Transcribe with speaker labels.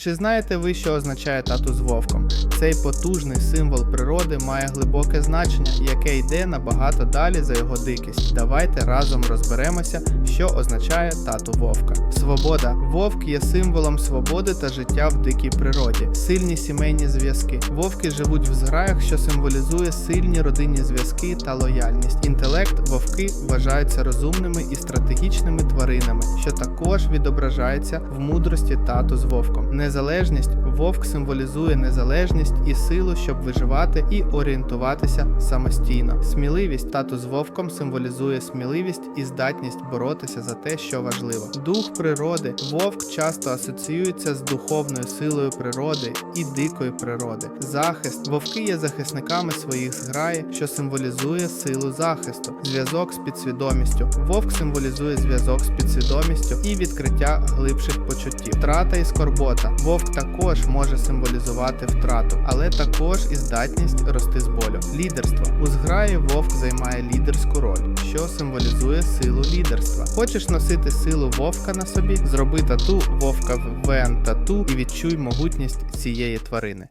Speaker 1: Чи знаєте ви, що означає тату з вовком? Цей потужний символ природи має глибоке значення, яке йде набагато далі за його дикість. Давайте разом розберемося, що означає тату вовка. Свобода. Вовк є символом свободи та життя в дикій природі, сильні сімейні зв'язки. Вовки живуть в зграях, що символізує сильні родинні зв'язки та лояльність. Інтелект вовки вважаються розумними і стратегічними тваринами, що також відображається в мудрості тату з вовком. Незалежність вовк символізує незалежність і силу, щоб виживати і орієнтуватися самостійно. Сміливість тату з вовком символізує сміливість і здатність боротися за те, що важливо. Дух природи вовк часто асоціюється з духовною силою природи і дикої природи. Захист вовки є захисниками своїх зграї, що символізує силу захисту. Зв'язок з підсвідомістю. Вовк символізує зв'язок з підсвідомістю і відкриття глибших почуттів. Втрата і скорбота. Вовк також може символізувати втрату, але також і здатність рости з болю. Лідерство у зграї вовк займає лідерську роль, що символізує силу лідерства. Хочеш носити силу вовка на собі? Зроби тату вовка в вен тату і відчуй могутність цієї тварини.